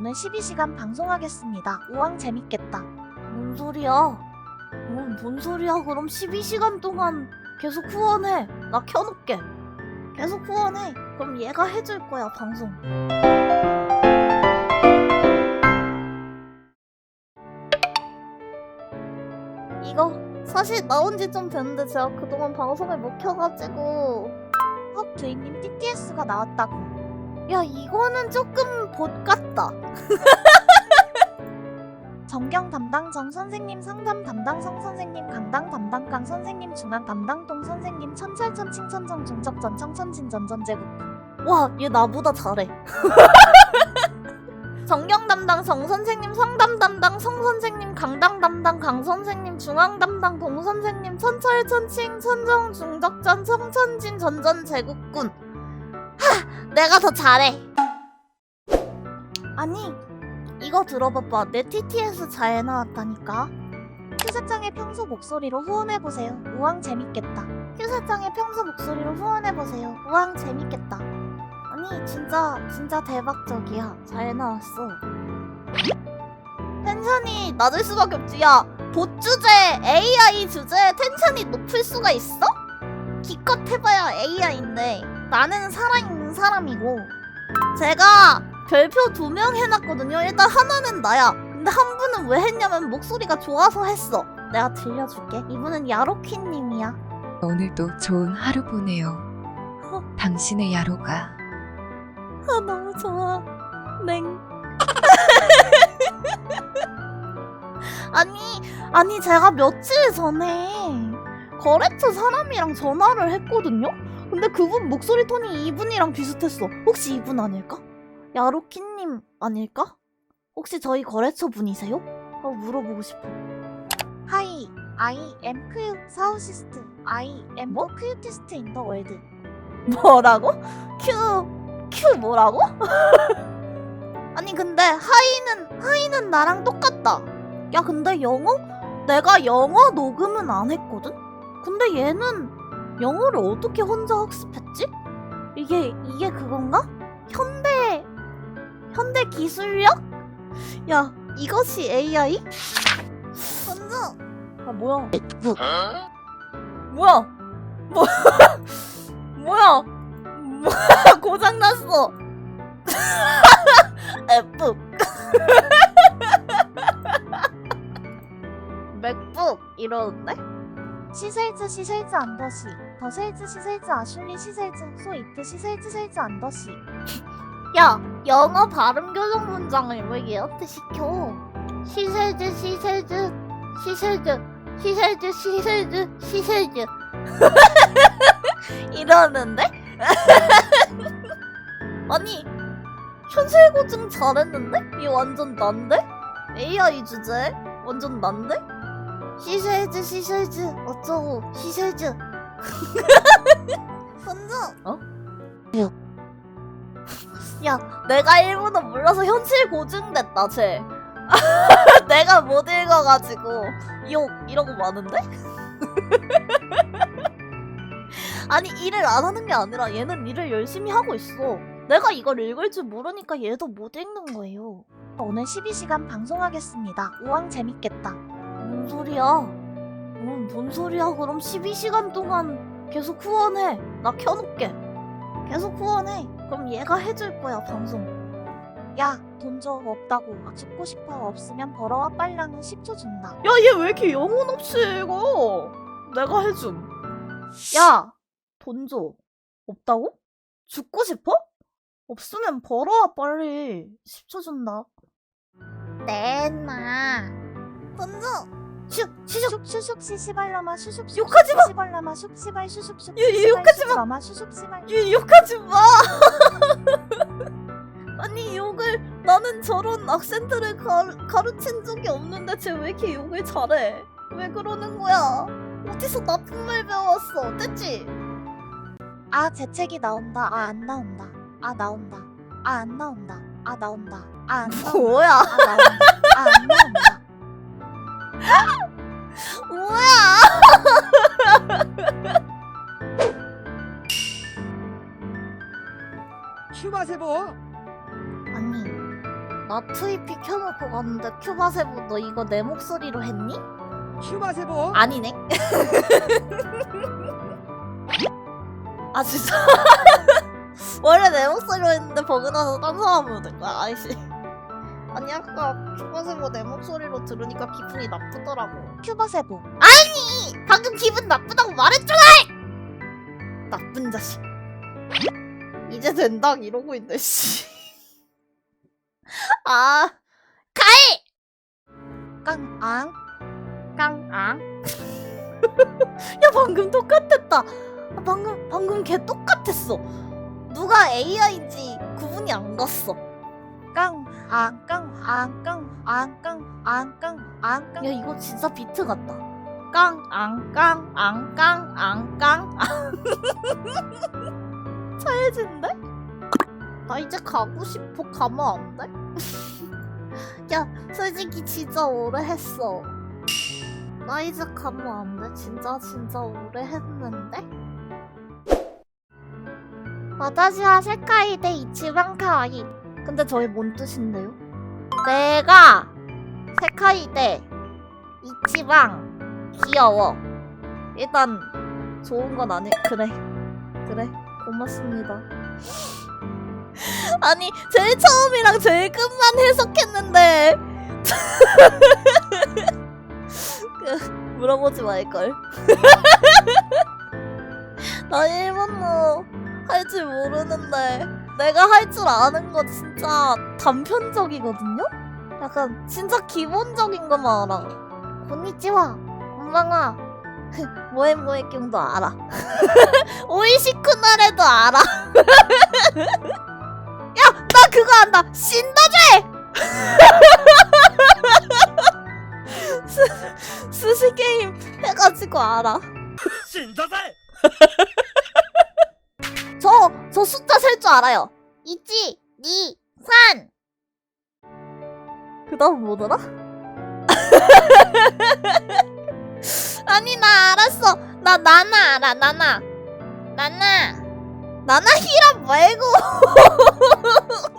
오늘 12시간 방송하겠습니다. 우왕 재밌겠다. 뭔 소리야? 뭔, 뭔 소리야? 그럼 12시간 동안 계속 후원해. 나 켜놓게. 계속 후원해. 그럼 얘가 해줄 거야, 방송. 이거 사실 나온 지 좀 됐는데 제가 그동안 방송을 못 켜가지고 헉 주인님 TTS가 나왔다고. 야 이거는 조금 봇 같다. 정경 담당 정 선생님, 상담 담당 성 선생님, 강당 담당 강 선생님, 중앙 담당 동 선생님, 천찰천 칭천정 중적전 청천진 전 전제국. 와, 얘 나보다 잘해. 정경 담당 정 선생님, 성담 담당 성 선생님, 강당 담당 강 선생님, 중앙 담당 동 선생님, 천철 천칭 천정 중적전 청천진 전전 제국군. 하, 내가 더 잘해. 아니, 이거 들어봐봐. 내 TTS 잘 나왔다니까. 휴사장의 평소 목소리로 후원해보세요. 우왕 재밌겠다. 휴사장의 평소 목소리로 후원해보세요. 우왕 재밌겠다. 아니 진짜 진짜 대박적이야. 잘 나왔어. 텐션이 낮을 수밖에 없지. 야, 봇 주제, AI 주제 텐션이 높을 수가 있어? 기껏 해봐야 AI인데 나는 살아있는 사람이고 제가 별표 두 명 해놨거든요. 일단 하나는 나야. 근데 한 분은 왜 했냐면 목소리가 좋아서 했어. 내가 들려줄게. 이분은 야로키님이야. 오늘도 좋은 하루 보내요. 어. 당신의 야로가 아 너무 좋아. 냉. 아니 아니 제가 며칠 전에 거래처 사람이랑 전화를 했거든요. 근데 그분 목소리 톤이 이분이랑 비슷했어. 혹시 이분 아닐까? 야로키님 아닐까? 혹시 저희 거래처 분이세요? 어, 물어보고 싶어. 하이, I am 큐 사우시스트. I am 뭐? the cutest in the world. 뭐라고? 큐, 큐 뭐라고? 아니 근데 하이는 하이는 나랑 똑같다. 야 근데 영어? 내가 영어 녹음은 안 했거든? 근데 얘는 영어를 어떻게 혼자 학습했지? 이게 이게 그건가? 현대 현대 기술력? 야 이것이 AI? 혼자 아 뭐야? 뭐야? 뭐 뭐야? 뭐야? 고장 났어. F. 맥북 이러는데? 시셀즈 시셀즈 안더시. 더 셀즈 시셀즈 아슐리 시셀즈 소 이트 시셀즈 셀즈 안더시. 야, 영어 발음 교정 문장을 왜 얘한테 시켜? 시셀즈 시셀즈 시셀즈 시셀즈 시셀즈 시셀즈 이러는데? 아니 현실고증 잘했는데? 얘 완전 난데? AI 주제 완전 난데? 시셀즈 시셀즈 어쩌고 시셀즈 혼자 어? 야 내가 일본어 몰라서 현실 고증됐다 쟤 내가 못 읽어가지고 욕 이러고 마는데? 아니 일을 안 하는 게 아니라 얘는 일을 열심히 하고 있어 내가 이걸 읽을 줄 모르니까 얘도 못 읽는 거예요 오늘 12시간 방송하겠습니다. 우왕 재밌겠다. 뭔 소리야 뭔, 뭔 소리야 그럼 12시간 동안 계속 후원해 나 켜놓게 계속 후원해 그럼 얘가 해줄 거야 방송 야, 돈줘 없다고. 죽고 싶어 없으면 벌어와 빨랑은 10초 준다. 야, 얘 왜 이렇게 영혼 없이 읽어? 내가 해줌. 야, 돈 줘. 없다고? 죽고 싶어? 없으면 벌어와, 빨리. 10초 준다. 내놔. 돈 줘. 슉, 슉. 슉슉슉 시시발라마 슉슉슉 욕하지 마! 시발라마 슉 시발 슉슉슉 얘, 얘 욕하지 마! 라마 슉슉시발 얘 욕하지 마! 아니, 욕을, 나는 저런 악센트를 가르, 가르친 적이 없는데 쟤 왜 이렇게 욕을 잘해? 왜 그러는 거야? 어디서 나쁜 말 배웠어? 됐지? 아 재채기 나온다 아 안 나온다 아 나온다 아 안 나온다 아 나온다 아 안 나온다 뭐야? 아 나온다 아 안 나온다 뭐야? 휴마세보 아니 나 트위피 켜놓고 갔는데 큐바세보 너 이거 내 목소리로 했니? 큐바 세보 아니네. 아 진짜. 원래 내 목소리로 했는데 버그 나서 딴 사람 부르는 거야 아이씨. 아니 아까 큐바세보 내 목소리로 들으니까 기분이 나쁘더라고. 큐버세보 아니 방금 기분 나쁘다고 말했잖아. 나쁜 자식. 이제 된다 이러고 있네 씨. 아 가이 깡앙 깡앙. 야 방금 똑같았다. 아, 방금 방금 걔 똑같았어. 누가 AI인지 구분이 안 갔어. 깡앙 깡앙 깡앙 깡앙 깡앙 깡 야 이거 진짜 비트 같다. 깡앙 깡앙 깡앙 깡. 차해진데? 나 이제 가고 싶어. 가면 안 돼? 야 솔직히 진짜 오래 했어. 나 이제 가면 안 돼? 진짜 진짜 오래 했는데? 私は世界で一番可愛い 근데 저희 뭔 뜻인데요? 내가 세카이데 이치방 귀여워. 일단 좋은 건 아니 그래 그래 고맙습니다. 아니 제일 처음이랑 제일 끝만 해석했는데 그, 물어보지 말걸. 나 일본어 할 줄 모르는데 내가 할 줄 아는 거 진짜 단편적이거든요? 약간 진짜 기본적인 것만 알아. 곤니찌와, 엄마가 모해모해경도 알아. 오이시쿠나레도 알아. 야, 나 그거 안다. 신다제! 스, 스시 게임 해가지고 알아. 신다제! 저, 저 숫자 셀 줄 알아요. 1, 2, 3. 그 다음 뭐더라? 아니, 나 알았어. 나 나나 알아, 나나. 나나. 나나 히라 말고.